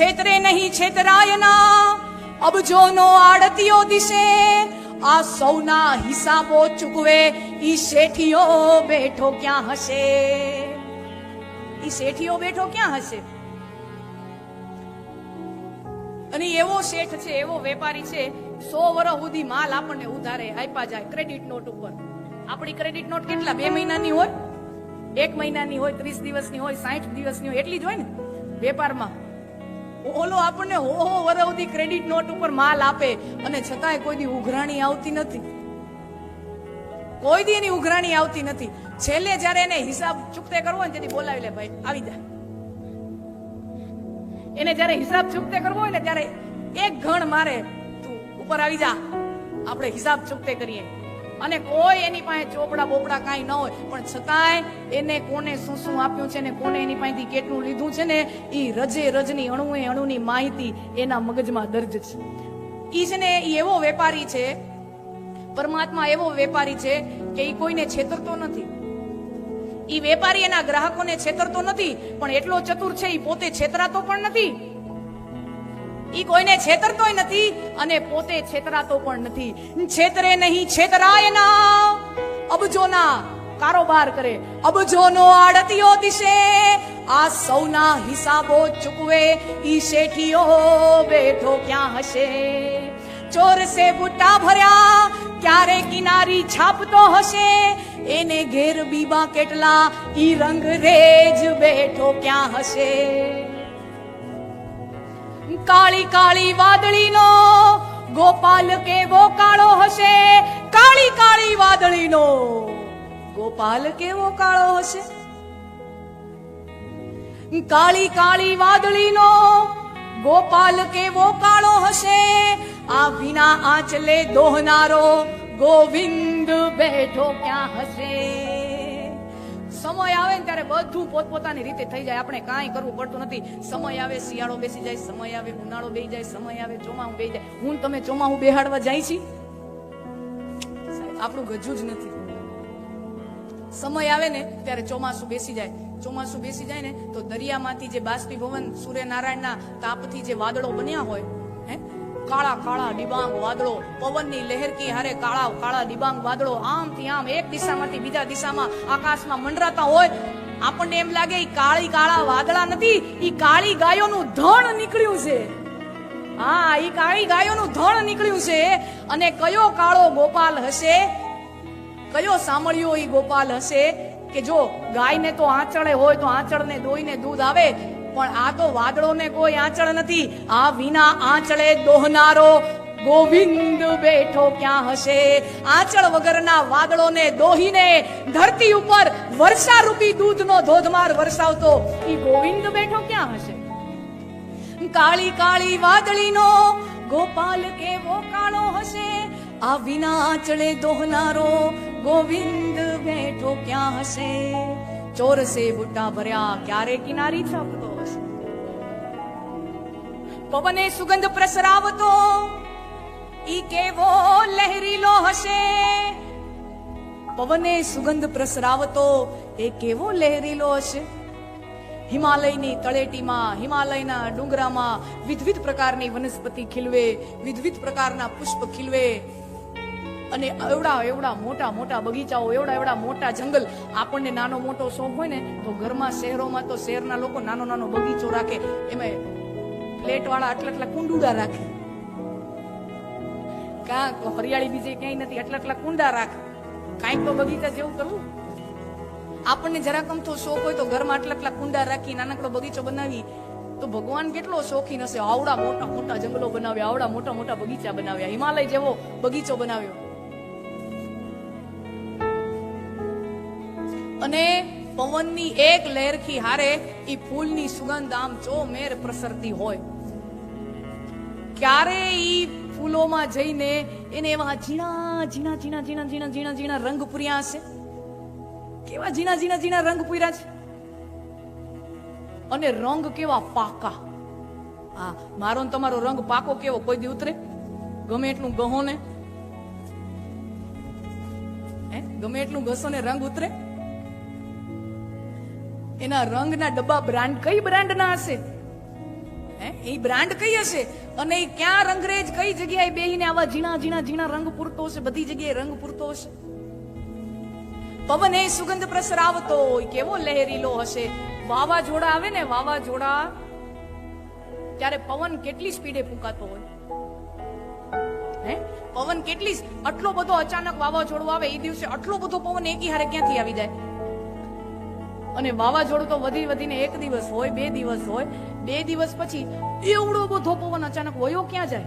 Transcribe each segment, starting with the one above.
છેતરે નહીં છેતરાયના. અબજોનો આડતીઓ દિશે, આ સૌના હિસાબો ચૂકવે. ઈ શેઠીઓ બેઠો ક્યાં હશે? ઈ શેઠીઓ બેઠો ક્યાં હશે? અને એવો શેઠ છે, એવો વેપારી છે, સો વર્ષ સુધી માલ આપણને ઉધારે આપ્યા જાય ક્રેડિટ નોટ ઉપર. આપણી ક્રેડિટ નોટ કેટલા? બે મહિનાની હોય? એક મહિનાની હોય, ત્રીસ દિવસની હોય, સાઠ દિવસની હોય, એટલી જ હોય ને? વેપારમાં. ઓલો આપણને હો હો ક્રેડિટ નોટ ઉપર માલ આપે અને છતાંય કોઈ દી ઉઘરાણી આવતી નથી. કોઈ દી એની ઉઘરાણી આવતી નથી. છેલ્લે જ્યારે એને હિસાબ ચૂકતે કરવો ને તેથી બોલાવી લે ભાઈ, આવી જા. એને જ્યારે હિસાબ ચૂકતે કરવો હોય ને ત્યારે એક ઘણ મારે, તું ઉપર આવી જા. આપણે હિસાબ ચૂકતે કરીએ. અને કોઈ એની પાસે ચોપડા બોપડા કાંઈ ન હોય. પણ છતાંય એને કોને શું શું આપ્યું છે ને કોને એની પાસેથી કેટલું લીધું છે ને એ રજે રજની અણુએ અણુની માહિતી એના મગજમાં દર્જ છે. એ છે ને એ એવો વેપારી છે, પરમાત્મા એવો વેપારી છે કે એ કોઈને છેતરતો નથી. એ વેપારી એના ગ્રાહકોને છેતરતો નથી, પણ એટલો ચતુર છે એ પોતે છેતરાતો પણ નથી. ઈ કોઈને છેતરતોય નથી અને પોતે છેતરાતો પણ નથી. છેતરે નહીં, છેતરાય ના. અબજોના કારોબાર કરે, અબજોનો આડતીઓ દિશે. આ સૌના હિસાબો ચૂકવે, ઈ શેઠીઓ બેઠો ક્યાં હશે? ચોર સે બુટ્ટા ભર્યા, ક્યારે કિનારી છાપતો હશે? એને ઘેર બીબા કેટલા, ઈ રંગ રેજ બેઠો ક્યાં હશે? કાળી કાળી વાદળીનો, ગોપાલ કેવો કાળો હશે? કાળી કાળી વાદળીનો, ગોપાલ કેવો કાળો હશે? કાળી કાળી વાદળીનો, ગોપાલ કેવો કાળો હશે? આ વિના આંચલે દોહનારો ગોવિંદ બેઠો ક્યાં હશે? સમય આવે ને ત્યારે બધું પોતપોતાની રીતે થઈ જાય. આપણે કાંઈ કરવું પડતું નથી. સમય આવે, શિયાળો બેસી જાય, સમય આવે, ઉનાળો બેસી જાય, સમય આવે, ચોમાહું બેસી જાય. હું તમે ચોમાહું બેહાડવા જાય છી. આપણું ગજું જ નથી. સમય આવે ને ત્યારે ચોમાસું બેસી જાય. ચોમાસું બેસી જાય ને તો દરિયામાંથી જે બાષ્પીભવન, સૂર્યનારાયણના તાપથી જે વાદળો બન્યા હોય, હે કાળા કાળા ડિબાંગ વાદળો, પવનની લહેર કી હારે કાળા કાળા ડિબાંગ વાદળો, આમથી આમ એક દિશામાંથી બીજા દિશામાં આકાશમાં મંડરાતા હોય. આપણને એમ લાગે, ઈ કાળી કાળા વાદળા નથી, ઈ કાળી ગાયોનું ધણ નીકળ્યું છે. હા, ઈ કાળી ગાયોનું ધણ નીકળ્યું છે. અને કયો કાળો ગોપાલ હશે? કયો સાંભળ્યો ઈ ગોપાલ હશે? કે જો ગાયને તો આંચળે હોય તો આંચળને દોઈને દૂધ આવે, પણ આ તો વાદળોને કોઈ આંચળ નથી. આ વિના આંચળે દોહનારો ગોવિંદ બેઠો ક્યાં હશે? આંચળ વગરના વાદળોને દોહીને ધરતી ઉપર વર્ષારૂપી દૂધનો ધોધમાર વરસાવતો ઈ ગોવિંદ બેઠો ક્યાં હશે? કાળી કાળી વાદળીનો ગોપાલ કેવો કાળો હશે? આ વિના આંચળે દોહનારો ગોવિંદ બેઠો ક્યાં હશે ચોરસે બુટા ભર્યા ક્યારે કિનારી થપતો પવને સુગંધ પ્રસરાવતો ઈ કેવો લહેરીલો હશે પવને સુગંધ પ્રસરાવતો એ કેવો લહેરીલો હશે હિમાલયની તળેટીમાં હિમાલયના ડુંગરામાં વિધવિધ પ્રકારની વનસ્પતિ ખીલવે વિધવિધ પ્રકારના પુષ્પ ખીલવે અને એવડા એવડા મોટા મોટા બગીચાઓ, એવડા એવડા મોટા જંગલ. આપણને નાનો મોટો શોખ હોય ને, તો ઘરમાં શહેરોમાં તો શહેરના લોકો નાનો નાનો બગીચો રાખે. એમાં ફ્લેટ વાળા આટલા આટલા કુંડુડા રાખે. કાંક હરિયાળી બીજે ક્યાંય નથી, આટલા આટલા કુંડા રાખે. કાંઈક તો બગીચા જેવું કરવું. આપણને જરાક અમથો શોખ હોય તો ઘરમાં આટલા આટલા કુંડા રાખી, નાનકડો બગીચો બનાવી. તો ભગવાન કેટલો શોખીન હશે. આવડા મોટા મોટા જંગલો બનાવ્યા, આવડા મોટા મોટા બગીચા બનાવ્યા. હિમાલય જેવો બગીચો બનાવ્યો. અને પવનની એક લહેરખી હારે એ ફૂલની સુગંધ આમ ચોમેર પ્રસરતી હોય. ક્યારે ઈ ફૂલોમાં જઈને એને એવા ઝીણા ઝીણા ઝીણા ઝીણા ઝીણા ઝીણા ઝીણા રંગ પૂર્યા હશે? કેવા ઝીણા ઝીણા ઝીણા રંગ પૂર્યા છે? અને રંગ કેવા પાકા? હા મારો ને તમારો રંગ પાકો કેવો? કોઈ દી ઉતરે? ગમે એટલું ગહો ને ગમે એટલું ઘસો ને રંગ ઉતરે? એના રંગના ડબ્બા બ્રાન્ડ કઈ બ્રાન્ડના હશે? હે? એ બ્રાન્ડ કઈ હશે? અને એ ક્યાં રંગરેજ, કઈ જગ્યાએ બેહીને આવા ઝીણા ઝીણા ઝીણા રંગ પૂરતો હશે? બધી જગ્યાએ રંગ પૂરતો હશે? પવન એ સુગંધ પ્રસરાવતો કેવો લહેરીલો હશે? વાવાઝોડા આવે ને વાવાઝોડા, ત્યારે પવન કેટલી સ્પીડે ફૂંકાતો હોય? હે? પવન કેટલી, આટલો બધો અચાનક વાવાઝોડું આવે, એ દિવસે આટલો બધો પવન એકી હારે ક્યાંથી આવી જાય? અને વાવાઝોડું તો વધી વધીને એક દિવસ હોય, બે દિવસ હોય. બે દિવસ પછી એવડો બધો પવન અચાનક વયો ક્યાં જાય?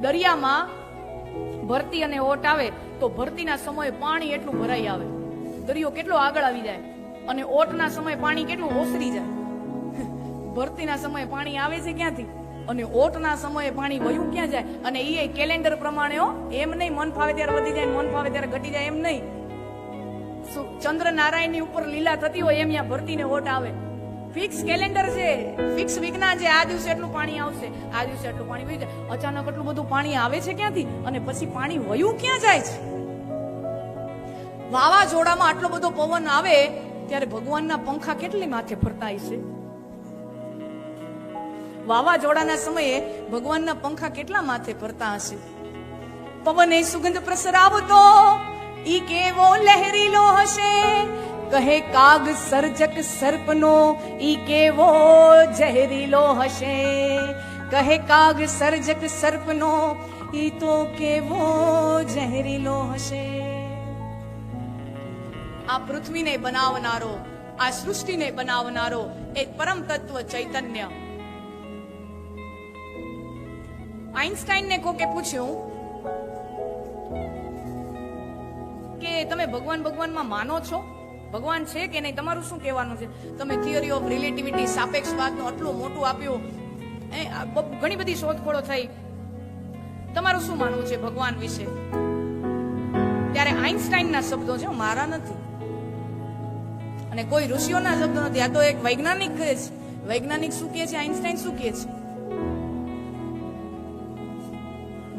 દરિયામાં ભરતી અને ઓટ આવે તો ભરતીના સમયે પાણી એટલું ભરાઈ આવે. દરિયો કેટલો આગળ આવી જાય અને ઓટના સમયે પાણી કેટલું ઓસરી જાય? ભરતીના સમયે પાણી આવે છે ક્યાંથી? અને ઓટના સમયે પાણી વયું ક્યાં જાય? અને એ કેલેન્ડર પ્રમાણે એમ નહીં મન ફાવે ત્યારે વધી જાય, મન ફાવે ત્યારે ઘટી જાય, એમ નહીં. સુ- ચંદ્ર નારાયણની ઉપર લીલા થતી હોય એમ ત્યાં ભરતીને ઓટ આવે. ફિક્સ કેલેન્ડર છે. ફિક્સ વિજ્ઞાન છે. આ દિવસે એટલું પાણી આવશે. આ દિવસે એટલું પાણી વહી જાય. અચાનક એટલું બધું પાણી આવે છે ક્યાંથી? અને પછી પાણી વયું ક્યાં જાય છે? વાવાઝોડામાં આટલો બધો પવન આવે, ત્યારે ભગવાનના પંખા કેટલી માથે ફરતા હશે વાવાઝોડાના સમયે ભગવાનના પંખા કેટલા માથે ફરતા હશે? પવન એ સુગંધ પ્રસરાવતો ઈ કેવો લહેરીલો હશે? કહે કાગ સર્જક સર્પનો, ઈ કેવો જહેરીલો હશે? કહે કાગ સર્જક સર્પનો, ઈ તો કેવો જહેરીલો હશે? આ પૃથ્વીને બનાવનારો, આ સૃષ્ટિને બનાવનારો એક પરમ તત્વ ચૈતન્ય. આઈન્સ્ટાઈનને કોકે પૂછ્યું? કે તમે ભગવાન ભગવાનમાં માનો છો? ભગવાન છે કે નહીં? તમારું શું કહેવાનું છે? તમે થિયરી ઓફ રિલેટિવિટી સાપેક્ષવાદનું આટલું મોટું આપ્યું. એ ઘણી બધી શોધખોળો થઈ. તમારું શું માનવું છે ભગવાન વિશે? ત્યારે આઈન્સ્ટાઈનના શબ્દો છે મારા નથી. અને કોઈ ઋષિઓના શબ્દો નથી. આ તો એક વૈજ્ઞાનિક કહે છે. વૈજ્ઞાનિક શું કહે છે? આઈન્સ્ટાઈન શું કહે છે?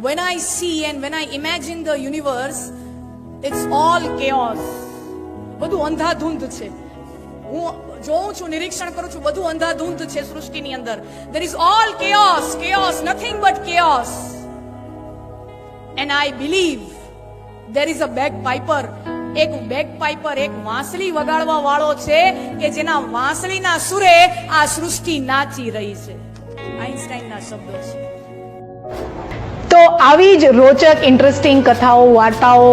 When I see and when I imagine the universe, it's all chaos બધું અંધાધૂંધ છે. હું જોઉં છું, નિરીક્ષણ કરું છું, બધું અંધાધૂંધ છે સૃષ્ટિની અંદર. There is all chaos chaos nothing but chaos and I believe there is a back piper એક બેગપાઇપર એક વાંસળી વગાડવા વાળો છે કે જેના વાંસળીના સુરે આ સૃષ્ટિ નાચી રહી છે. આઈન્સ્ટાઈનના શબ્દો છે. તો આવી જ રોચક ઇન્ટરેસ્ટિંગ કથાઓ, વાર્તાઓ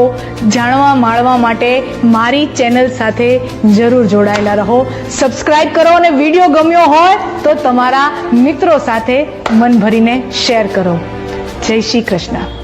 જાણવા, માણવા માટે મારી ચેનલ સાથે જરૂર જોડાયેલા રહો. સબસ્ક્રાઇબ કરો અને વીડિયો ગમ્યો હોય તો તમારા મિત્રો સાથે મન ભરીને શેર કરો. જય શ્રી કૃષ્ણ.